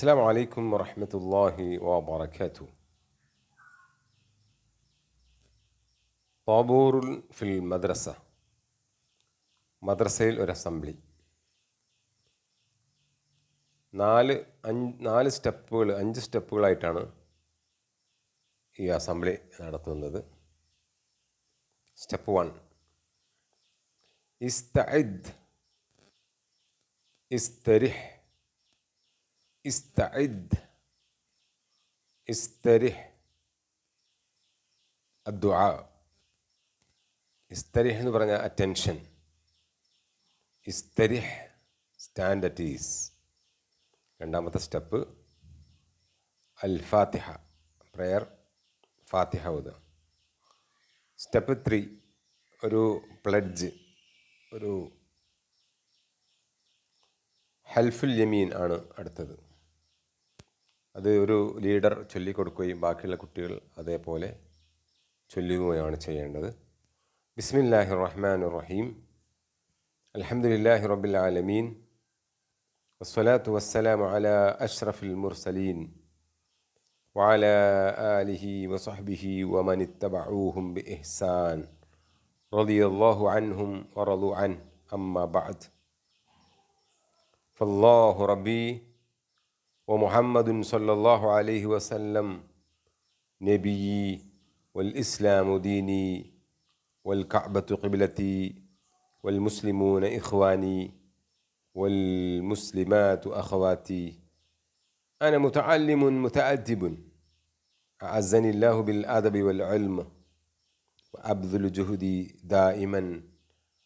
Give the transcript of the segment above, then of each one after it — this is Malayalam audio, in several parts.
അസ്സാം വലൈക്കും വറഹമത്തല്ലാഹി വാബർക്കാത്തു താബൂറുൽ ഫിൽ മദ്രസ. മദ്രസയിൽ ഒരു അസംബ്ലി. നാല് അഞ്ച് നാല് സ്റ്റെപ്പുകൾ അഞ്ച് സ്റ്റെപ്പുകളായിട്ടാണ് ഈ അസംബ്ലി നടത്തുന്നത്. Step one. ഇസ്തഇദ്. ഇസ്തരിഹ്. ഇസ്തഇദ് ഇസ്തരിഹ് അദ്ദുആ ഇസ്തരിഹ് എന്ന് പറഞ്ഞാൽ അറ്റൻഷൻ ഇസ്തരിഹ് സ്റ്റാൻഡ് അറ്റ് ഈസ് രണ്ടാമത്തെ സ്റ്റെപ്പ്. അൽ ഫാത്തിഹ പ്രയർ ഫാത്തിഹ ഓതുക. Step three. ഒരു പ്ലഡ്ജ് ഒരു ഹൽഫുൽ യമീൻ ആണ് അടുത്തത്. അത് ഒരു ലീഡർ ചൊല്ലിക്കൊടുക്കുകയും ബാക്കിയുള്ള കുട്ടികൾ അതേപോലെ ചൊല്ലുകയുമാണ് ചെയ്യേണ്ടത് ബിസ്മില്ലാഹി റഹ്മാൻ റഹീം അലഹമുല്ലാഹി റബ്ബിൽ ആലമീൻ വസ്സലാത്തു വസ്സലാമു അലാ അഷ്റഫിൽ മുർസലീൻ وعلى آله وصحبه ومن اتبعوهم بإحسان رضي الله عنهم ورضوا عنه أما بعد فالله ربي ومحمد صلى الله عليه وسلم نبيي والإسلام ديني والكعبة قبلتي والمسلمون إخواني والمسلمات أخواتي. أنا متعلم متأدب. أعزني الله بالأدب والعلم وأبذل جهدي دائما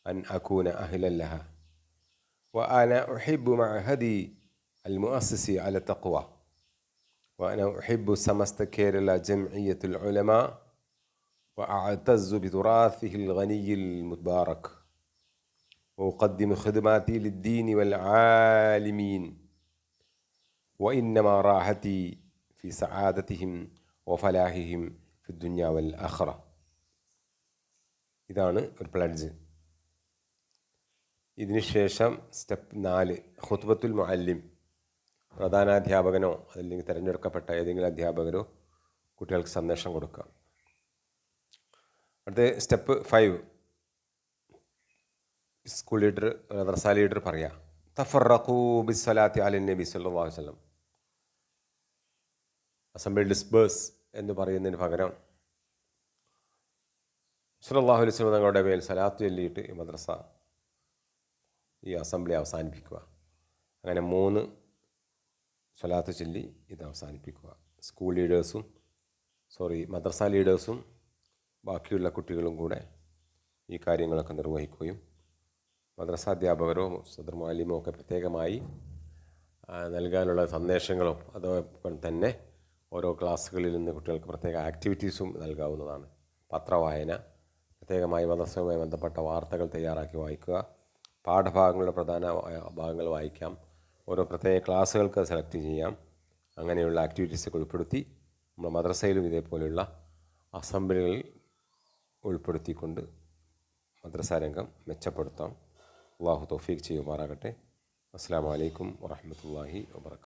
أن أكون أهلا لها. وأنا أحب معهدي المؤسس على التقوى وأنا أحب سمست كيرلا جمعية العلماء وأعتز بتراثه الغني المبارك وأقدم خدماتي للدين والعالمين وإنما راحتي في سعادتهم وفلاحهم في الدنيا والآخرة ഇതാണ് ഒരു പ്ലഡ്ജ് ഇതിന് ശേഷം സ്റ്റെപ്പ് നാല് ഖുത്ബത്തുൽ മുഅല്ലിം പ്രധാനാധ്യാപകനോ അല്ലെങ്കിൽ തിരഞ്ഞെടുക്കപ്പെട്ട ഏതെങ്കിലും അധ്യാപകരോ കുട്ടികൾക്ക് സന്ദേശം കൊടുക്കുക അടുത്ത സ്റ്റെപ്പ് ഫൈവ്. സ്കൂൾ ലീഡർ മദ്രസ ലീഡർ പറയാം തഫറഖൂ ബിസ്വലാത്തി അലി നബി അലൈഹി വസല്ലം. അസംബ്ലി ഡിസ്ബേഴ്സ് എന്ന് പറയുന്നതിന് പകരം സുലല്ലാഹു അലൈഹി തങ്ങളുടെ മേൽ സലാത്ത് ചൊല്ലിയിട്ട് ഈ മദ്രസ ഈ അസംബ്ലി അവസാനിപ്പിക്കുക. അങ്ങനെ മൂന്ന് സ്വലാത്ത് ചൊല്ലി ഇത് അവസാനിപ്പിക്കുക. സ്കൂൾ ലീഡേഴ്സും സോറി മദ്രസ ലീഡേഴ്സും ബാക്കിയുള്ള കുട്ടികളും കൂടെ ഈ കാര്യങ്ങളൊക്കെ നിർവഹിക്കുകയും മദ്രസ അധ്യാപകരോ സദർ മാലിമോ ഒക്കെ പ്രത്യേകമായി നൽകാനുള്ള സന്ദേശങ്ങളും അതോടൊപ്പം തന്നെ ഓരോ ക്ലാസ്സുകളിൽ നിന്ന് കുട്ടികൾക്ക് പ്രത്യേക ആക്ടിവിറ്റീസും നൽകാവുന്നതാണ്. പത്രവായന പ്രത്യേകമായി മദ്രസയുമായി ബന്ധപ്പെട്ട വാർത്തകൾ തയ്യാറാക്കി വായിക്കുക. പാഠഭാഗങ്ങളുടെ പ്രധാന ഭാഗങ്ങൾ വായിക്കാം. ഓരോ പ്രത്യേക ക്ലാസ്സുകൾക്ക് സെലക്ട് ചെയ്യാം. അങ്ങനെയുള്ള ആക്ടിവിറ്റീസൊക്കെ ഉൾപ്പെടുത്തി നമ്മുടെ മദ്രസയിലും ഇതേപോലെയുള്ള അസംബ്ലികളിൽ ഉൾപ്പെടുത്തിക്കൊണ്ട് മദ്രസാ രംഗം മെച്ചപ്പെടുത്താം. അള്ളാഹു തൗഫീഖ് ചെയ്യുമാറാകട്ടെ. അസ്സാം വലൈക്കും വാഹമത്തല്ലാഹി വാബർക്കാത്തു